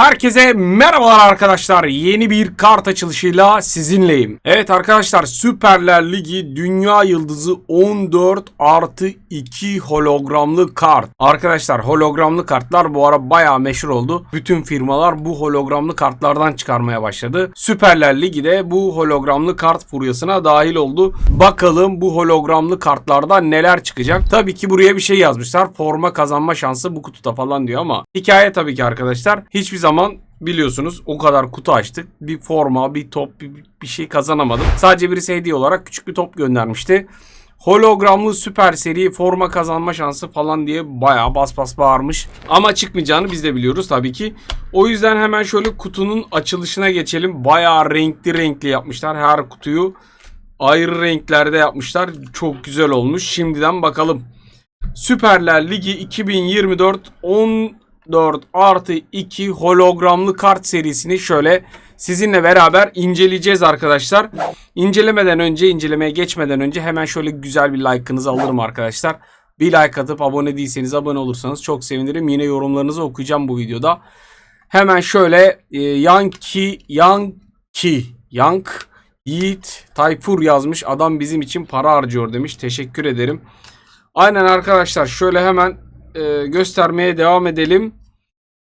Herkese merhabalar arkadaşlar. Yeni bir kart açılışıyla sizinleyim. Evet arkadaşlar Süperler Ligi Dünya Yıldızı 14 artı 2 hologramlı kart. Arkadaşlar hologramlı kartlar bu ara bayağı meşhur oldu. Bütün firmalar bu hologramlı kartlardan çıkarmaya başladı. Süperler Ligi de bu hologramlı kart furyasına dahil oldu. Bakalım bu hologramlı kartlarda neler çıkacak. Tabii ki buraya bir şey yazmışlar. Forma kazanma şansı bu kutuda falan diyor ama hikaye tabii ki arkadaşlar. Hiçbir zaman biliyorsunuz o kadar kutu açtık. Bir forma, bir top, bir, bir şey kazanamadım. Sadece birisi hediye olarak küçük bir top göndermişti. Hologramlı süper seri forma kazanma şansı falan diye bayağı bas bas bağırmış. Ama çıkmayacağını biz de biliyoruz tabii ki. O yüzden hemen şöyle kutunun açılışına geçelim. Bayağı renkli renkli yapmışlar her kutuyu. Ayrı renklerde yapmışlar. Çok güzel olmuş. Şimdiden bakalım. Süperler Ligi 2024 14 artı 2 hologramlı kart serisini şöyle sizinle beraber inceleyeceğiz arkadaşlar. İncelemeden önce, incelemeye geçmeden önce hemen şöyle güzel bir like'ınızı alırım arkadaşlar. Bir like atıp abone değilseniz abone olursanız çok sevinirim. Yine yorumlarınızı okuyacağım bu videoda. Hemen şöyle e, Yankee, Yankee, Yank, Yiğit, Tayfur yazmış. Adam bizim için para harcıyor demiş. Teşekkür ederim. Aynen arkadaşlar şöyle hemen e, göstermeye devam edelim.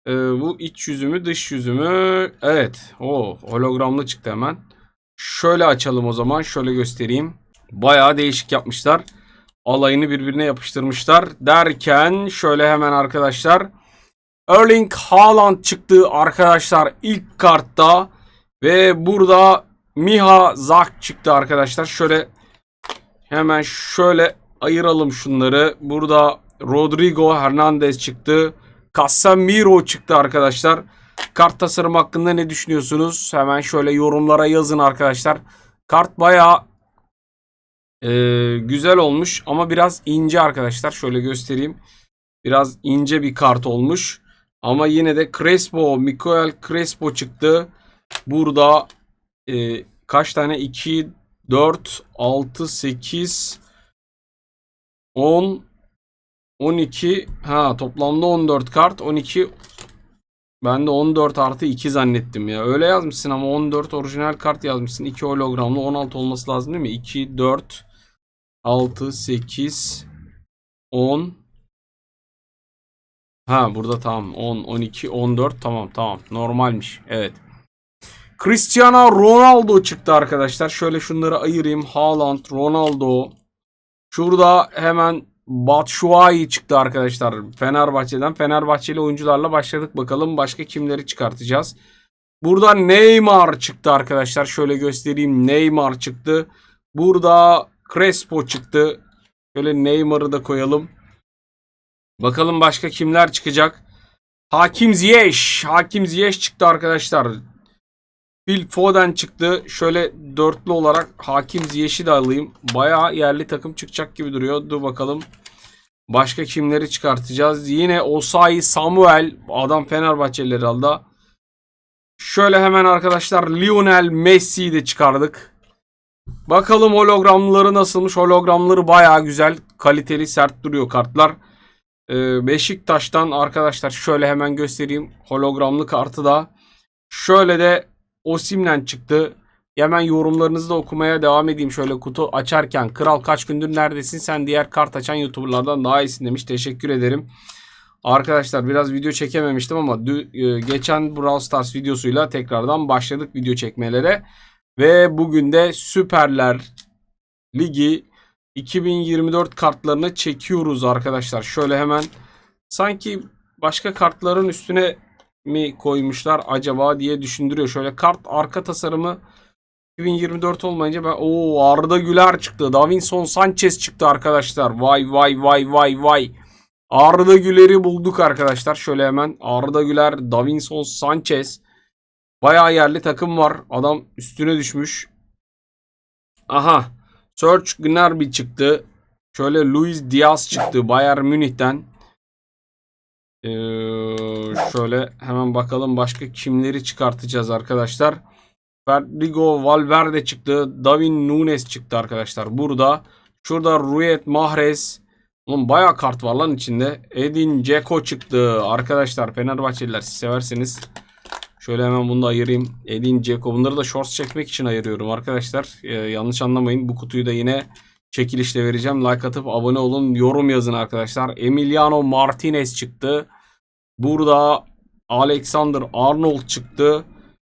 E, bu iç yüzümü dış yüzümü evet o hologramlı çıktı hemen. Şöyle açalım o zaman şöyle göstereyim. Bayağı değişik yapmışlar. Alayını birbirine yapıştırmışlar derken şöyle hemen arkadaşlar. Erling Haaland çıktı arkadaşlar ilk kartta ve burada Miha Zak çıktı arkadaşlar. Şöyle hemen şöyle ayıralım şunları. Burada Rodrigo Hernandez çıktı. Casemiro çıktı arkadaşlar. Kart tasarım hakkında ne düşünüyorsunuz? Hemen şöyle yorumlara yazın arkadaşlar. Kart bayağı e, güzel olmuş ama biraz ince arkadaşlar. Şöyle göstereyim. Biraz ince bir kart olmuş. Ama yine de Crespo, Mikael Crespo çıktı. Burada e, kaç tane? 2, 4, 6, 8, 10, 12. Ha toplamda 14 kart. 12 ben de 14 artı 2 zannettim ya. Öyle yazmışsın ama 14 orijinal kart yazmışsın. 2 hologramlı 16 olması lazım değil mi? 2, 4, 6, 8, 10. Ha burada tamam. 10, 12, 14 tamam tamam. Normalmiş. Evet. Cristiano Ronaldo çıktı arkadaşlar. Şöyle şunları ayırayım. Haaland, Ronaldo. Şurada hemen Batshuayi çıktı arkadaşlar Fenerbahçe'den. Fenerbahçeli oyuncularla başladık. Bakalım başka kimleri çıkartacağız. Burada Neymar çıktı arkadaşlar. Şöyle göstereyim. Neymar çıktı. Burada Crespo çıktı. Şöyle Neymar'ı da koyalım. Bakalım başka kimler çıkacak. Hakim Ziyech. Hakim Ziyech çıktı arkadaşlar. Phil Foden çıktı. Şöyle dörtlü olarak Hakim Ziyech'i de alayım. Bayağı yerli takım çıkacak gibi duruyor. Dur bakalım. Başka kimleri çıkartacağız? Yine Osayi Samuel. Adam Fenerbahçelileri aldı. Şöyle hemen arkadaşlar Lionel Messi'yi de çıkardık. Bakalım hologramları nasılmış? Hologramları bayağı güzel. Kaliteli sert duruyor kartlar. Ee, Beşiktaş'tan arkadaşlar şöyle hemen göstereyim. Hologramlı kartı da. Şöyle de Osimhen çıktı. Hemen yorumlarınızı da okumaya devam edeyim. Şöyle kutu açarken kral kaç gündür neredesin sen diğer kart açan youtuberlardan daha iyisin demiş. Teşekkür ederim. Arkadaşlar biraz video çekememiştim ama e, geçen Brawl Stars videosuyla tekrardan başladık video çekmelere. Ve bugün de Süperler Ligi 2024 kartlarını çekiyoruz arkadaşlar. Şöyle hemen sanki başka kartların üstüne mi koymuşlar acaba diye düşündürüyor. Şöyle kart arka tasarımı 2024 olmayınca ben o Arda Güler çıktı. Davinson Sanchez çıktı arkadaşlar. Vay vay vay vay vay. Arda Güler'i bulduk arkadaşlar. Şöyle hemen Arda Güler, Davinson Sanchez. Bayağı yerli takım var. Adam üstüne düşmüş. Aha. Serge Gnabry çıktı. Şöyle Luis Diaz çıktı Bayern Münih'ten. Ee, şöyle hemen bakalım başka kimleri çıkartacağız arkadaşlar. Rodrigo Valverde çıktı. Davin Nunes çıktı arkadaşlar. Burada. Şurada Ruyet Mahrez. Oğlum bayağı kart var lan içinde. Edin Dzeko çıktı. Arkadaşlar Fenerbahçeliler siz seversiniz. Şöyle hemen bunu da ayırayım. Edin Dzeko. Bunları da shorts çekmek için ayırıyorum arkadaşlar. Ee, yanlış anlamayın. Bu kutuyu da yine çekilişle vereceğim. Like atıp abone olun. Yorum yazın arkadaşlar. Emiliano Martinez çıktı. Burada Alexander Arnold çıktı.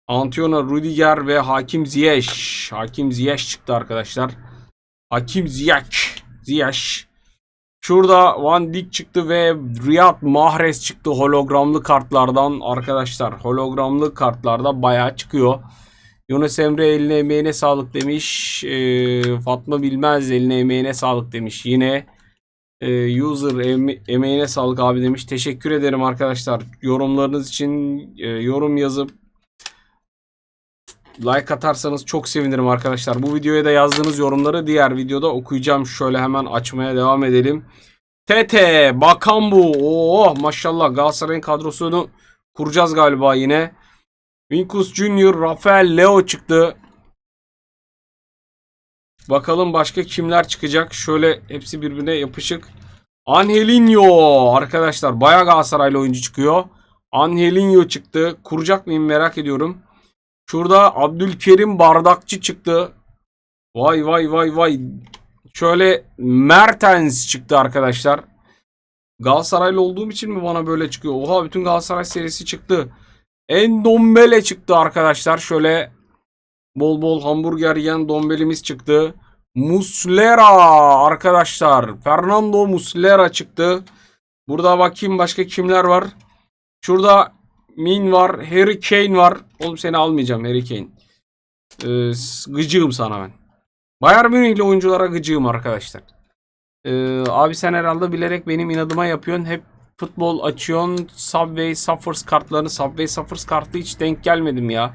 Antonio Rudiger ve Hakim Ziyech. Hakim Ziyech çıktı arkadaşlar. Hakim Ziyech. Ziyech. Şurada Van Dijk çıktı ve Riyad Mahrez çıktı hologramlı kartlardan arkadaşlar. Hologramlı kartlarda bayağı çıkıyor. Yunus Emre eline emeğine sağlık demiş. Ee, Fatma Bilmez eline emeğine sağlık demiş. Yine e, user eme- emeğine sağlık abi demiş. Teşekkür ederim arkadaşlar. Yorumlarınız için e, yorum yazıp like atarsanız çok sevinirim arkadaşlar. Bu videoya da yazdığınız yorumları diğer videoda okuyacağım. Şöyle hemen açmaya devam edelim. Tete, Bakambu. Oh maşallah Galatasaray'ın kadrosunu kuracağız galiba yine. Vinicius Junior, Rafael Leo çıktı. Bakalım başka kimler çıkacak. Şöyle hepsi birbirine yapışık. Angelinho arkadaşlar bayağı Galatasaraylı oyuncu çıkıyor. Angelinho çıktı. Kuracak mıyım merak ediyorum. Şurada Abdülkerim Bardakçı çıktı. Vay vay vay vay. Şöyle Mertens çıktı arkadaşlar. Galatasaraylı olduğum için mi bana böyle çıkıyor? Oha bütün Galatasaray serisi çıktı. Endombele çıktı arkadaşlar. Şöyle bol bol hamburger yiyen dombelimiz çıktı. Muslera arkadaşlar. Fernando Muslera çıktı. Burada bakayım başka kimler var. Şurada Min var. Harry Kane var. Oğlum seni almayacağım Harry Kane. Ee, gıcığım sana ben. Bayern Münihli oyunculara gıcığım arkadaşlar. Ee, abi sen herhalde bilerek benim inadıma yapıyorsun. Hep futbol açıyorsun. Subway Suffers kartlarını. Subway Suffers kartı hiç denk gelmedim ya.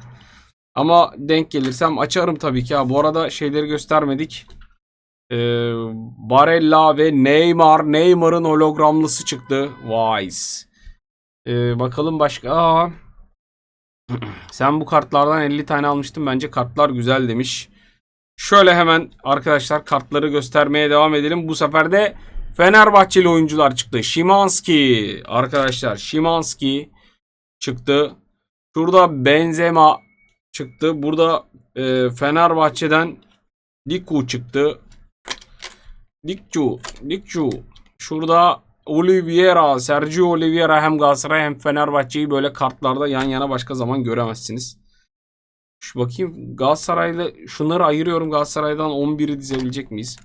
Ama denk gelirsem açarım tabii ki. Ha, bu arada şeyleri göstermedik. Ee, Barella ve Neymar. Neymar'ın hologramlısı çıktı. Wise. Ee, bakalım başka. Aa. Sen bu kartlardan 50 tane almıştın. Bence kartlar güzel demiş. Şöyle hemen arkadaşlar kartları göstermeye devam edelim. Bu sefer de Fenerbahçeli oyuncular çıktı. Şimanski arkadaşlar Şimanski çıktı. Şurada Benzema çıktı. Burada e, Fenerbahçe'den Diku çıktı. Dikcu, Dikcu. Şurada Oliveira, Sergio Oliveira hem Galatasaray hem Fenerbahçe'yi böyle kartlarda yan yana başka zaman göremezsiniz. Şu bakayım Galatasaray'la şunları ayırıyorum Galatasaray'dan 11'i dizebilecek miyiz?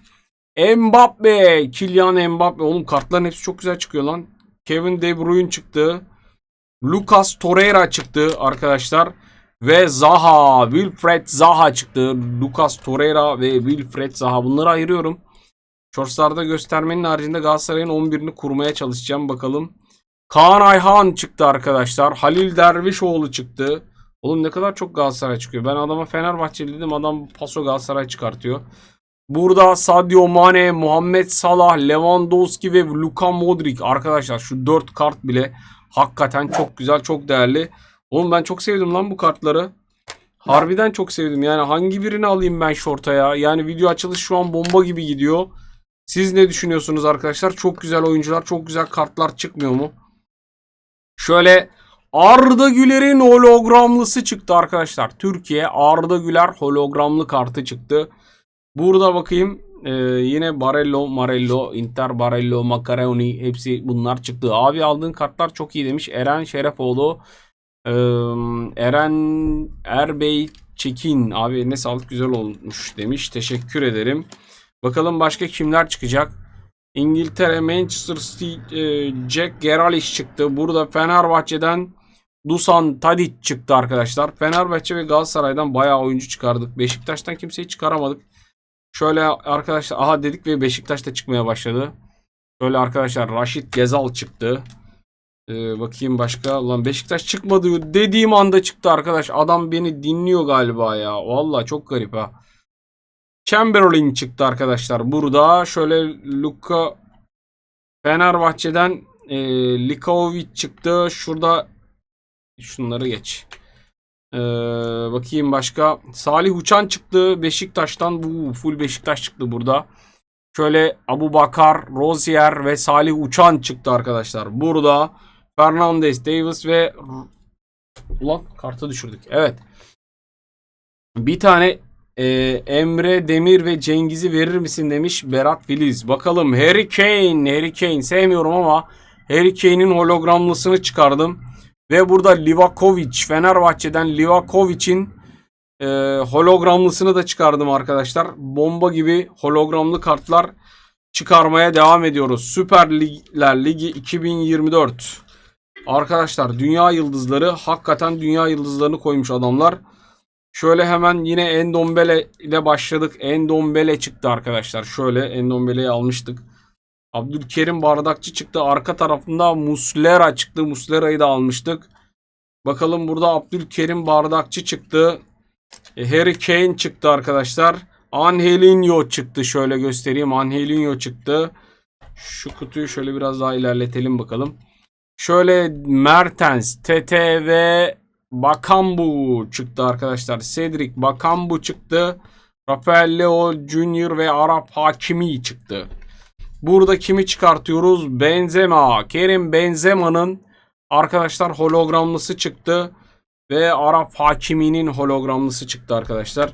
Mbappe, Kylian Mbappe. Oğlum kartların hepsi çok güzel çıkıyor lan. Kevin De Bruyne çıktı. Lucas Torreira çıktı arkadaşlar. Ve Zaha, Wilfred Zaha çıktı. Lucas Torreira ve Wilfred Zaha. Bunları ayırıyorum. Shorts'larda göstermenin haricinde Galatasaray'ın 11'ini kurmaya çalışacağım bakalım. Kaan Ayhan çıktı arkadaşlar. Halil Dervişoğlu çıktı. Oğlum ne kadar çok Galatasaray çıkıyor. Ben adama Fenerbahçeli dedim. Adam paso Galatasaray çıkartıyor. Burada Sadio Mane, Muhammed Salah, Lewandowski ve Luka Modric. Arkadaşlar şu 4 kart bile hakikaten çok güzel, çok değerli. Oğlum ben çok sevdim lan bu kartları. Harbiden çok sevdim. Yani hangi birini alayım ben şorta ya? Yani video açılış şu an bomba gibi gidiyor. Siz ne düşünüyorsunuz arkadaşlar? Çok güzel oyuncular, çok güzel kartlar çıkmıyor mu? Şöyle Arda Güler'in hologramlısı çıktı arkadaşlar. Türkiye Arda Güler hologramlı kartı çıktı. Burada bakayım e, yine Barello, Marello, Inter Barello, Macaroni hepsi bunlar çıktı. Abi aldığın kartlar çok iyi demiş. Eren Şerefoğlu, e, Eren Erbey Çekin abi ne sağlık güzel olmuş demiş. Teşekkür ederim. Bakalım başka kimler çıkacak? İngiltere, Manchester City, e, Jack Grealish çıktı. Burada Fenerbahçe'den Dusan Tadic çıktı arkadaşlar. Fenerbahçe ve Galatasaray'dan bayağı oyuncu çıkardık. Beşiktaş'tan kimseyi çıkaramadık. Şöyle arkadaşlar aha dedik ve Beşiktaş'ta çıkmaya başladı. Şöyle arkadaşlar Raşit Gezal çıktı. Ee, bakayım başka. Lan Beşiktaş çıkmadı dediğim anda çıktı arkadaş. Adam beni dinliyor galiba ya. Vallahi çok garip ha. Chamberlain çıktı arkadaşlar. Burada şöyle Luka Fenerbahçe'den e, Likovic çıktı. Şurada şunları geç. Ee, bakayım başka. Salih Uçan çıktı Beşiktaş'tan. Bu full Beşiktaş çıktı burada. Şöyle Abu Bakar, Rozier ve Salih Uçan çıktı arkadaşlar. Burada Fernandes, Davis ve Ulan kartı düşürdük. Evet. Bir tane e, Emre Demir ve Cengiz'i verir misin demiş Berat Filiz. Bakalım Harry Kane. Harry Kane sevmiyorum ama Harry Kane'in hologramlısını çıkardım. Ve burada Livakovic. Fenerbahçe'den Livakovic'in e, hologramlısını da çıkardım arkadaşlar. Bomba gibi hologramlı kartlar çıkarmaya devam ediyoruz. Süper Ligler Ligi 2024. Arkadaşlar dünya yıldızları hakikaten dünya yıldızlarını koymuş adamlar. Şöyle hemen yine Endombele ile başladık. Endombele çıktı arkadaşlar. Şöyle Endombele'yi almıştık. Abdülkerim Bardakçı çıktı. Arka tarafında Muslera çıktı. Muslera'yı da almıştık. Bakalım burada Abdülkerim Bardakçı çıktı. E, Harry Kane çıktı arkadaşlar. Angelinho çıktı. Şöyle göstereyim. Angelinho çıktı. Şu kutuyu şöyle biraz daha ilerletelim bakalım. Şöyle Mertens, TT ve Bakambu çıktı arkadaşlar. Cedric Bakambu çıktı. Rafael Leo Junior ve Arap Hakimi çıktı. Burada kimi çıkartıyoruz? Benzema. Kerim Benzema'nın arkadaşlar hologramlısı çıktı. Ve Arap Hakimi'nin hologramlısı çıktı arkadaşlar.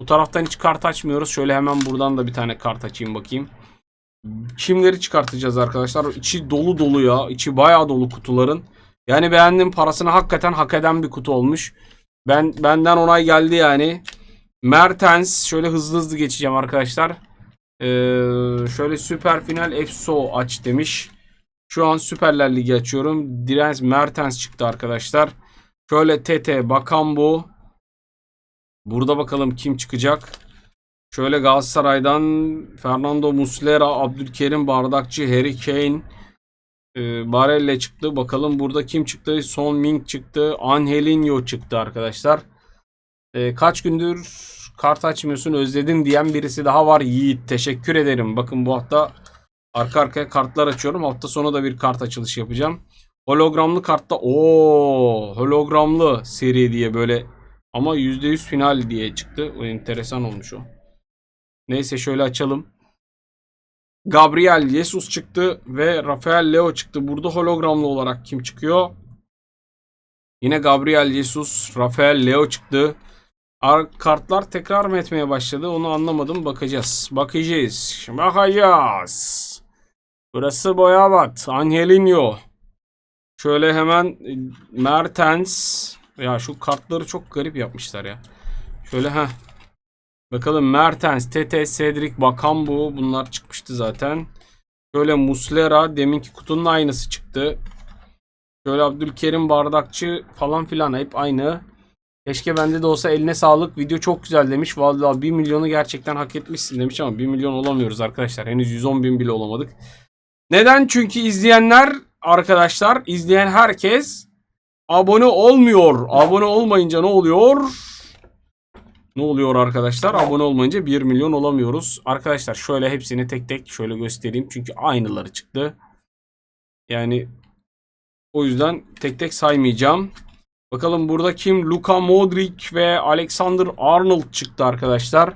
Bu taraftan hiç kart açmıyoruz. Şöyle hemen buradan da bir tane kart açayım bakayım. Kimleri çıkartacağız arkadaşlar? İçi dolu dolu ya. İçi bayağı dolu kutuların. Yani beğendim parasını hakikaten hak eden bir kutu olmuş. Ben benden onay geldi yani. Mertens şöyle hızlı hızlı geçeceğim arkadaşlar. Ee, şöyle süper final EFSO aç demiş. Şu an Süperler Ligi açıyorum. Direns Mertens çıktı arkadaşlar. Şöyle TT Bakambu. Burada bakalım kim çıkacak. Şöyle Galatasaray'dan Fernando Muslera, Abdülkerim Bardakçı, Harry Kane, e, Barella çıktı. Bakalım burada kim çıktı? Son Ming çıktı. Angelinho çıktı arkadaşlar. E, kaç gündür kart açmıyorsun özledin diyen birisi daha var. Yiğit teşekkür ederim. Bakın bu hafta arka arkaya kartlar açıyorum. Hafta sonu da bir kart açılışı yapacağım. Hologramlı kartta o hologramlı seri diye böyle ama %100 final diye çıktı. O enteresan olmuş o. Neyse şöyle açalım. Gabriel Jesus çıktı ve Rafael Leo çıktı. Burada hologramlı olarak kim çıkıyor? Yine Gabriel Jesus, Rafael Leo çıktı. Ar kartlar tekrar mı etmeye başladı? Onu anlamadım. Bakacağız. Bakacağız. Bakacağız. Burası Boyabat. Angelinho. Şöyle hemen e, Mertens. Ya şu kartları çok garip yapmışlar ya. Şöyle ha. Bakalım Mertens, Tete, Cedric, Bakambu bunlar çıkmıştı zaten. Şöyle Muslera deminki kutunun aynısı çıktı. Şöyle Abdülkerim Bardakçı falan filan hep aynı. Keşke bende de olsa eline sağlık. Video çok güzel demiş. Vallahi 1 milyonu gerçekten hak etmişsin demiş ama 1 milyon olamıyoruz arkadaşlar. Henüz 110 bin bile olamadık. Neden? Çünkü izleyenler arkadaşlar izleyen herkes abone olmuyor. Abone olmayınca ne oluyor? Ne oluyor arkadaşlar? Abone olmayınca 1 milyon olamıyoruz. Arkadaşlar şöyle hepsini tek tek şöyle göstereyim. Çünkü aynıları çıktı. Yani o yüzden tek tek saymayacağım. Bakalım burada kim? Luka Modric ve Alexander Arnold çıktı arkadaşlar.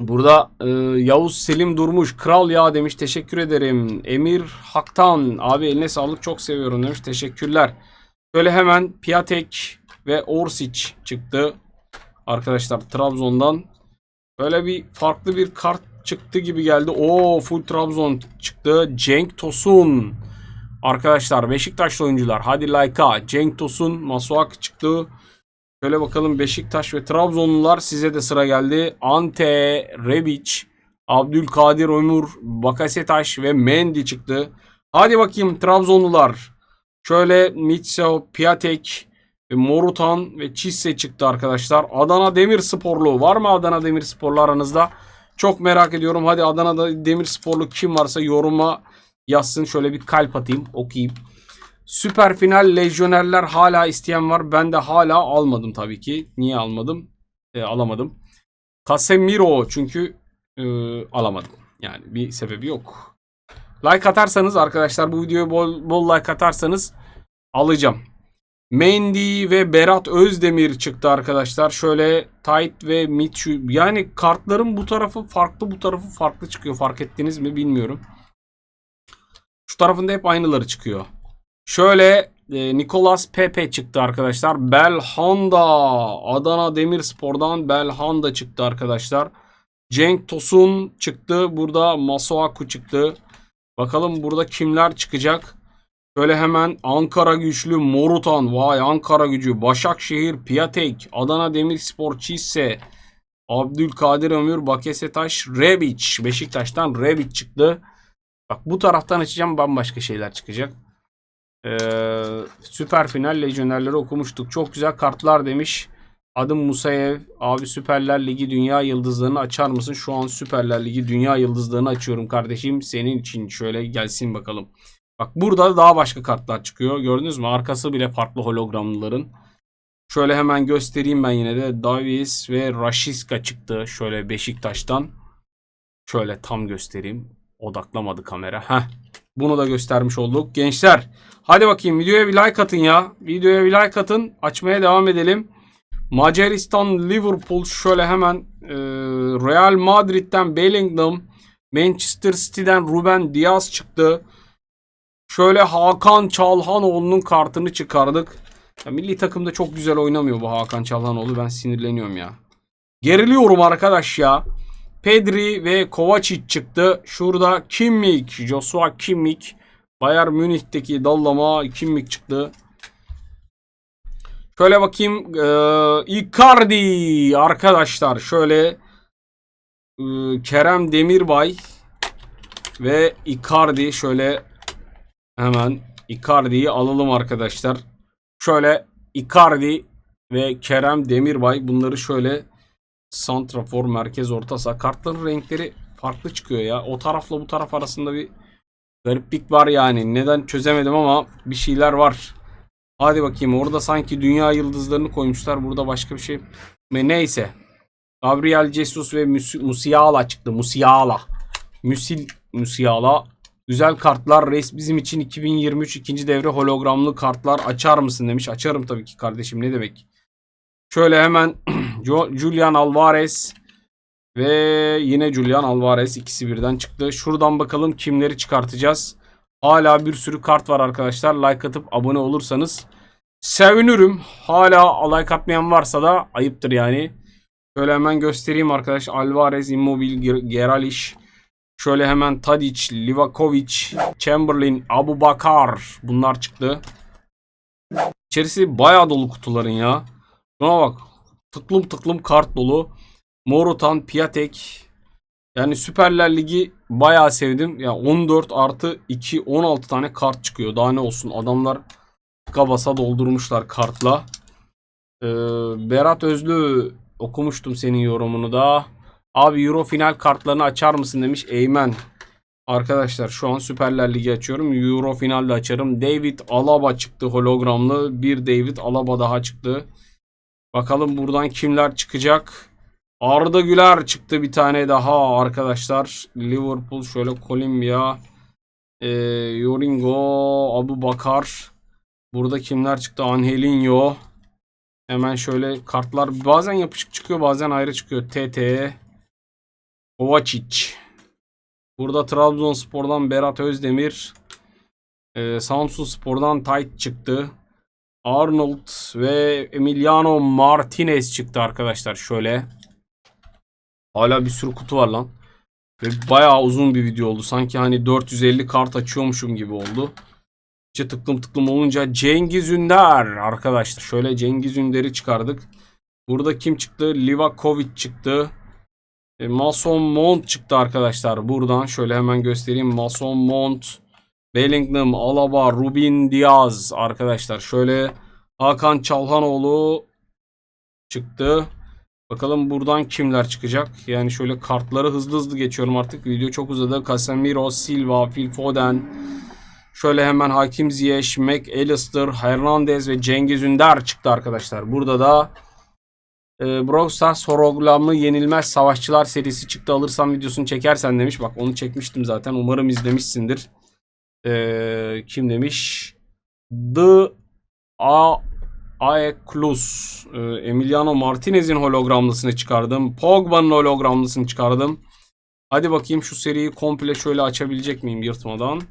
Burada e, Yavuz Selim Durmuş kral ya demiş teşekkür ederim. Emir Haktan abi eline sağlık çok seviyorum demiş teşekkürler. Böyle hemen Piatek ve Orsic çıktı. Arkadaşlar Trabzon'dan. Böyle bir farklı bir kart çıktı gibi geldi. Oo full Trabzon çıktı. Cenk Tosun. Arkadaşlar Beşiktaşlı oyuncular hadi like'a. Cenk Tosun, Masuak çıktı. Şöyle bakalım Beşiktaş ve Trabzonlular size de sıra geldi. Ante, Rebic, Abdülkadir Ömür, Bakasetaş ve Mendy çıktı. Hadi bakayım Trabzonlular. Şöyle Mitso, Piatek, Morutan ve Çisse çıktı arkadaşlar. Adana Demirsporlu var mı Adana Demirsporlu aranızda? Çok merak ediyorum. Hadi Adana'da Demirsporlu kim varsa yoruma yazsın. Şöyle bir kalp atayım okuyayım. Süper final lejyonerler hala isteyen var. Ben de hala almadım tabii ki. Niye almadım? E, alamadım. Casemiro çünkü e, alamadım. Yani bir sebebi yok. Like atarsanız arkadaşlar bu videoya bol, bol like atarsanız alacağım. Mendy ve Berat Özdemir çıktı arkadaşlar. Şöyle Tight ve Mitchu. Yani kartların bu tarafı farklı bu tarafı farklı çıkıyor. Fark ettiniz mi bilmiyorum. Şu tarafında hep aynıları çıkıyor. Şöyle e, Nicolas Pepe çıktı arkadaşlar. Belhanda. Adana Demirspor'dan Belhanda çıktı arkadaşlar. Cenk Tosun çıktı. Burada Masuaku çıktı. Bakalım burada kimler çıkacak? Şöyle hemen Ankara güçlü Morutan. Vay Ankara gücü. Başakşehir Piatek. Adana Demirspor Çisse. Abdülkadir Ömür Bakesetaş Rebic. Beşiktaş'tan Rebic çıktı. Bak bu taraftan açacağım bambaşka şeyler çıkacak. Ee, süper final lejyonerleri okumuştuk. Çok güzel kartlar demiş. Adım Musayev. Abi Süperler Ligi Dünya Yıldızlarını açar mısın? Şu an Süperler Ligi Dünya Yıldızlarını açıyorum kardeşim. Senin için şöyle gelsin bakalım. Bak burada daha başka kartlar çıkıyor. Gördünüz mü? Arkası bile farklı hologramlıların. Şöyle hemen göstereyim ben yine de. Davis ve Rashiska çıktı. Şöyle Beşiktaş'tan. Şöyle tam göstereyim. Odaklamadı kamera. Heh. Bunu da göstermiş olduk. Gençler hadi bakayım videoya bir like atın ya. Videoya bir like atın. Açmaya devam edelim. Macaristan Liverpool şöyle hemen e, Real Madrid'den Bellingham, Manchester City'den Ruben Diaz çıktı. Şöyle Hakan Çalhanoğlu'nun kartını çıkardık. Ya milli takımda çok güzel oynamıyor bu Hakan Çalhanoğlu. Ben sinirleniyorum ya. Geriliyorum arkadaş ya. Pedri ve Kovacic çıktı. Şurada Kimmich, Joshua Kimmich. Bayern Münih'teki dallama Kimmich çıktı. Şöyle bakayım. Ee, Icardi arkadaşlar. Şöyle e, Kerem Demirbay ve Icardi şöyle hemen Icardi'yi alalım arkadaşlar. Şöyle Icardi ve Kerem Demirbay bunları şöyle santrafor merkez orta saha kartların renkleri farklı çıkıyor ya. O tarafla bu taraf arasında bir gariplik var yani. Neden çözemedim ama bir şeyler var. Hadi bakayım orada sanki dünya yıldızlarını koymuşlar. Burada başka bir şey. Ve neyse. Gabriel Jesus ve Mus Musiala çıktı. Musiala. Musil Musiala. Güzel kartlar. Reis bizim için 2023 ikinci devre hologramlı kartlar açar mısın demiş. Açarım tabii ki kardeşim ne demek. Şöyle hemen Julian Alvarez ve yine Julian Alvarez ikisi birden çıktı. Şuradan bakalım kimleri çıkartacağız. Hala bir sürü kart var arkadaşlar. Like atıp abone olursanız sevinirim. Hala like atmayan varsa da ayıptır yani. Şöyle hemen göstereyim arkadaş. Alvarez, Immobile, Geralish. Şöyle hemen Tadic, Livakovic, Chamberlain, Abu Bakar. Bunlar çıktı. İçerisi bayağı dolu kutuların ya. Şuna bak. Tıklım tıklım kart dolu. Morutan, Piatek. Yani Süperler Ligi bayağı sevdim. Ya yani 14 artı 2 16 tane kart çıkıyor. Daha ne olsun adamlar tıka basa doldurmuşlar kartla. Ee, Berat Özlü okumuştum senin yorumunu da. Abi Euro final kartlarını açar mısın demiş Eymen. Arkadaşlar şu an Süperler Ligi açıyorum. Euro finalde açarım. David Alaba çıktı hologramlı. Bir David Alaba daha çıktı. Bakalım buradan kimler çıkacak. Arda Güler çıktı bir tane daha arkadaşlar. Liverpool şöyle Colombia. E, Yoringo, Abu Bakar. Burada kimler çıktı? Angelinho. Hemen şöyle kartlar bazen yapışık çıkıyor bazen ayrı çıkıyor. TT. Kovacic. Burada Trabzonspor'dan Berat Özdemir. E, Samsun Spor'dan Tayt çıktı. Arnold ve Emiliano Martinez çıktı arkadaşlar şöyle. Hala bir sürü kutu var lan. Ve bayağı uzun bir video oldu. Sanki hani 450 kart açıyormuşum gibi oldu. İşte tıklım tıklım olunca Cengiz Ünder arkadaşlar. Şöyle Cengiz Ünder'i çıkardık. Burada kim çıktı? Livakovic çıktı. E, Mason Mount çıktı arkadaşlar. Buradan şöyle hemen göstereyim. Mason Mount, Bellingham, Alaba, Rubin Diaz arkadaşlar. Şöyle Hakan Çalhanoğlu çıktı. Bakalım buradan kimler çıkacak. Yani şöyle kartları hızlı hızlı geçiyorum artık. Video çok uzadı. Casemiro, Silva, Phil Foden. Şöyle hemen Hakim Ziyech, McAllister, Hernandez ve Cengiz Ünder çıktı arkadaşlar. Burada da e, Brawl Stars hologramlı yenilmez savaşçılar serisi çıktı. Alırsam videosunu çekersen demiş. Bak onu çekmiştim zaten. Umarım izlemişsindir. E, kim demiş? The A Aeklus, e, Emiliano Martinez'in hologramlısını çıkardım. Pogba'nın hologramlısını çıkardım. Hadi bakayım şu seriyi komple şöyle açabilecek miyim yırtmadan?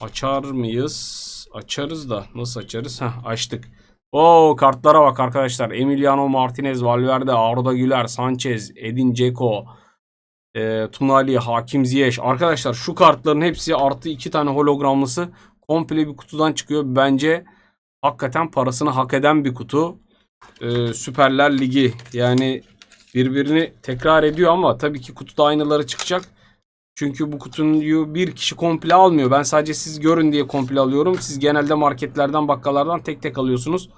Açar mıyız? açarız da nasıl açarız? Heh, açtık. Oo kartlara bak arkadaşlar. Emiliano Martinez, Valverde, Arda Güler, Sanchez, Edin Dzeko, e, Tunali, Hakim Ziyech. Arkadaşlar şu kartların hepsi artı iki tane hologramlısı komple bir kutudan çıkıyor. Bence hakikaten parasını hak eden bir kutu. E, Süperler Ligi yani birbirini tekrar ediyor ama tabii ki kutuda aynıları çıkacak. Çünkü bu kutuyu bir kişi komple almıyor. Ben sadece siz görün diye komple alıyorum. Siz genelde marketlerden, bakkallardan tek tek alıyorsunuz.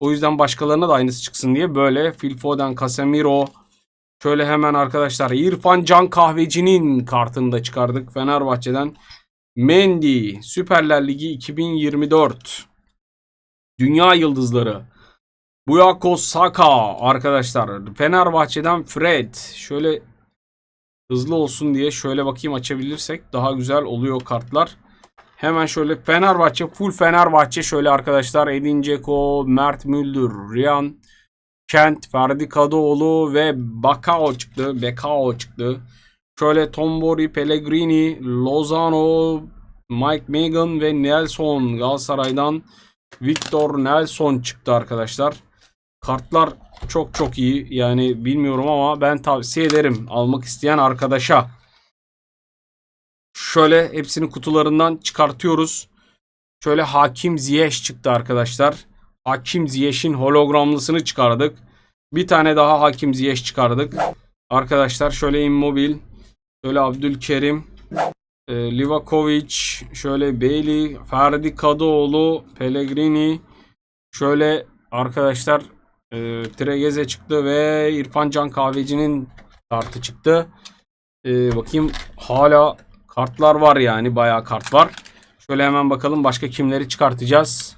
O yüzden başkalarına da aynısı çıksın diye böyle Phil Foden, Casemiro, şöyle hemen arkadaşlar İrfan Can Kahveci'nin kartını da çıkardık Fenerbahçe'den. Mendy, Süperler Ligi 2024. Dünya Yıldızları. Buyako Saka arkadaşlar. Fenerbahçe'den Fred. Şöyle hızlı olsun diye şöyle bakayım açabilirsek daha güzel oluyor kartlar. Hemen şöyle Fenerbahçe full Fenerbahçe şöyle arkadaşlar Edin Dzeko, Mert Müldür, Riyan, Kent, Ferdi Kadıoğlu ve Bakao çıktı. Bekao çıktı. Şöyle Tombori, Pellegrini, Lozano, Mike Megan ve Nelson Galatasaray'dan Victor Nelson çıktı arkadaşlar. Kartlar çok çok iyi. Yani bilmiyorum ama ben tavsiye ederim almak isteyen arkadaşa. Şöyle hepsini kutularından çıkartıyoruz. Şöyle Hakim Ziyech çıktı arkadaşlar. Hakim Ziyech'in hologramlısını çıkardık. Bir tane daha Hakim Ziyech çıkardık. Arkadaşlar şöyle Immobil, şöyle Abdülkerim, e, Livakovic, şöyle Bailey, Ferdi Kadıoğlu, Pellegrini, şöyle arkadaşlar e, Tregeze çıktı ve İrfan Can Kahveci'nin kartı çıktı. E, bakayım hala kartlar var yani bayağı kart var. Şöyle hemen bakalım başka kimleri çıkartacağız.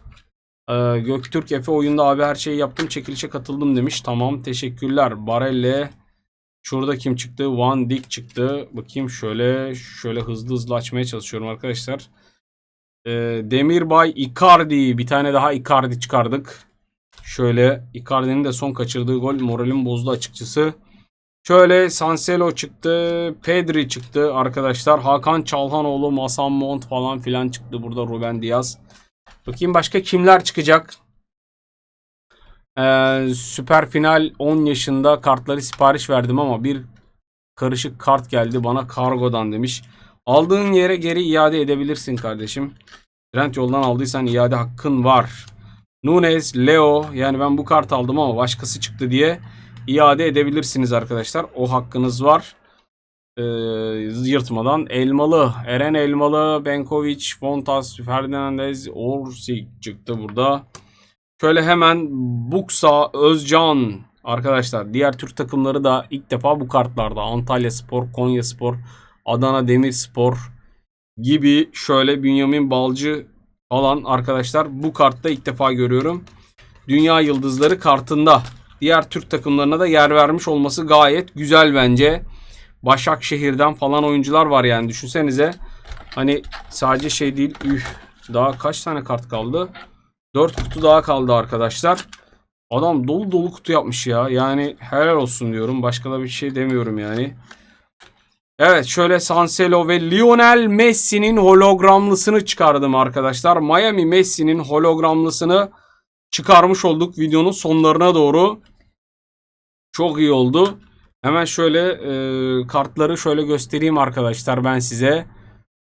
Ee, Göktürk Efe oyunda abi her şeyi yaptım çekilişe katıldım demiş. Tamam teşekkürler. Barelle Şurada kim çıktı? Van Dijk çıktı. Bakayım şöyle şöyle hızlı hızlı açmaya çalışıyorum arkadaşlar. Ee, Demirbay Icardi bir tane daha Icardi çıkardık. Şöyle Icardi'nin de son kaçırdığı gol moralim bozdu açıkçası. Şöyle Sanselo çıktı. Pedri çıktı arkadaşlar. Hakan Çalhanoğlu, Masan Mont falan filan çıktı. Burada Ruben Diaz. Bakayım başka kimler çıkacak? Ee, süper final 10 yaşında kartları sipariş verdim ama bir karışık kart geldi bana kargodan demiş. Aldığın yere geri iade edebilirsin kardeşim. Trend yoldan aldıysan iade hakkın var. Nunes, Leo yani ben bu kart aldım ama başkası çıktı diye iade edebilirsiniz arkadaşlar. O hakkınız var. Ee, yırtmadan Elmalı, Eren Elmalı, Benkovic, Fontas, Fernandez, Orsi çıktı burada. Şöyle hemen Buksa, Özcan arkadaşlar diğer Türk takımları da ilk defa bu kartlarda. Antalya Spor, Konya Spor, Adana Demirspor gibi şöyle Bünyamin Balcı falan arkadaşlar bu kartta ilk defa görüyorum. Dünya Yıldızları kartında diğer Türk takımlarına da yer vermiş olması gayet güzel bence. Başakşehir'den falan oyuncular var yani düşünsenize. Hani sadece şey değil. Üf, daha kaç tane kart kaldı? 4 kutu daha kaldı arkadaşlar. Adam dolu dolu kutu yapmış ya. Yani helal olsun diyorum. Başka da bir şey demiyorum yani. Evet şöyle Sanselo ve Lionel Messi'nin hologramlısını çıkardım arkadaşlar. Miami Messi'nin hologramlısını çıkarmış olduk videonun sonlarına doğru. Çok iyi oldu. Hemen şöyle e, kartları şöyle göstereyim arkadaşlar ben size.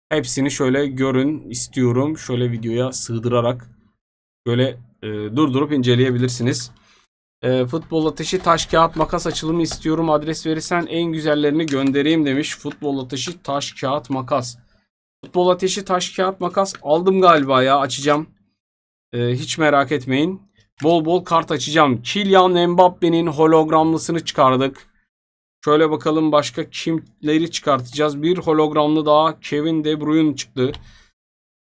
Hepsini şöyle görün istiyorum. Şöyle videoya sığdırarak böyle e, durdurup inceleyebilirsiniz. E, futbol ateşi taş kağıt makas açılımı istiyorum. Adres verirsen en güzellerini göndereyim demiş. Futbol ateşi taş kağıt makas. Futbol ateşi taş kağıt makas aldım galiba ya açacağım. E, hiç merak etmeyin. Bol bol kart açacağım. Kylian Mbappe'nin hologramlısını çıkardık. Şöyle bakalım başka kimleri çıkartacağız. Bir hologramlı daha Kevin De Bruyne çıktı.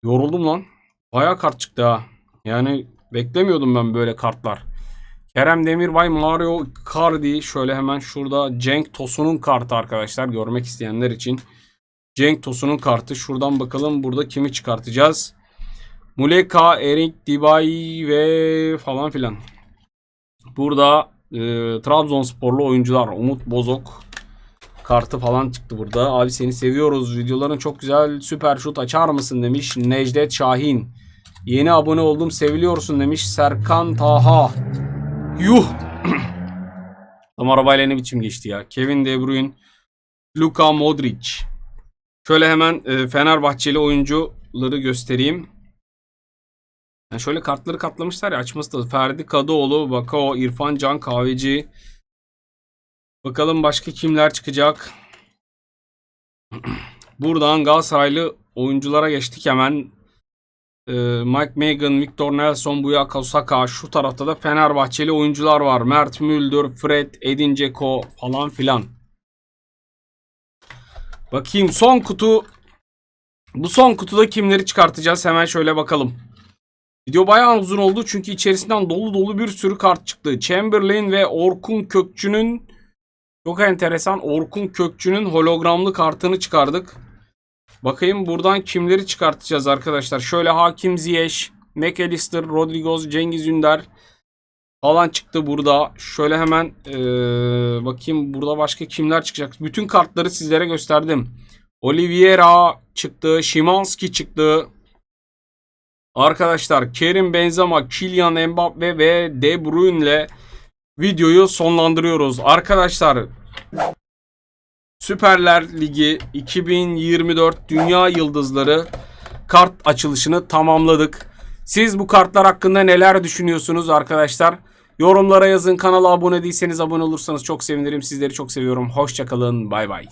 Yoruldum lan. Baya kart çıktı ha. Yani beklemiyordum ben böyle kartlar. Kerem Demirbay, Mario Cardi. Şöyle hemen şurada Cenk Tosun'un kartı arkadaşlar. Görmek isteyenler için. Cenk Tosun'un kartı. Şuradan bakalım burada kimi çıkartacağız. Muleka, Erik Dibay ve falan filan. Burada e, Trabzonsporlu oyuncular. Umut Bozok kartı falan çıktı burada. Abi seni seviyoruz. Videoların çok güzel. Süper şut açar mısın demiş. Necdet Şahin. Yeni abone oldum seviliyorsun demiş Serkan Taha. Yuh. Tam arabayla ne biçim geçti ya. Kevin De Bruyne, Luka Modric. Şöyle hemen e, Fenerbahçeli oyuncuları göstereyim. Yani şöyle kartları katlamışlar ya açması da Ferdi Kadıoğlu, Bakao, İrfan Can Kahveci. Bakalım başka kimler çıkacak. Buradan Galatasaraylı oyunculara geçtik hemen. Ee, Mike Megan, Victor Nelson, Buyaka Osaka. Şu tarafta da Fenerbahçeli oyuncular var. Mert Müldür, Fred, Edin Dzeko falan filan. Bakayım son kutu. Bu son kutuda kimleri çıkartacağız? Hemen şöyle bakalım. Video bayağı uzun oldu çünkü içerisinden dolu dolu bir sürü kart çıktı. Chamberlain ve Orkun Kökçü'nün çok enteresan Orkun Kökçü'nün hologramlı kartını çıkardık. Bakayım buradan kimleri çıkartacağız arkadaşlar. Şöyle Hakim Ziyech, McAllister, Rodriguez, Cengiz Ünder falan çıktı burada. Şöyle hemen eee, bakayım burada başka kimler çıkacak. Bütün kartları sizlere gösterdim. Oliveira çıktı. Şimanski çıktı. Arkadaşlar Kerim Benzema, Kylian Mbappe ve De Bruyne'le videoyu sonlandırıyoruz. Arkadaşlar Süperler Ligi 2024 Dünya Yıldızları kart açılışını tamamladık. Siz bu kartlar hakkında neler düşünüyorsunuz arkadaşlar? Yorumlara yazın. Kanala abone değilseniz abone olursanız çok sevinirim. Sizleri çok seviyorum. Hoşçakalın. Bay bay.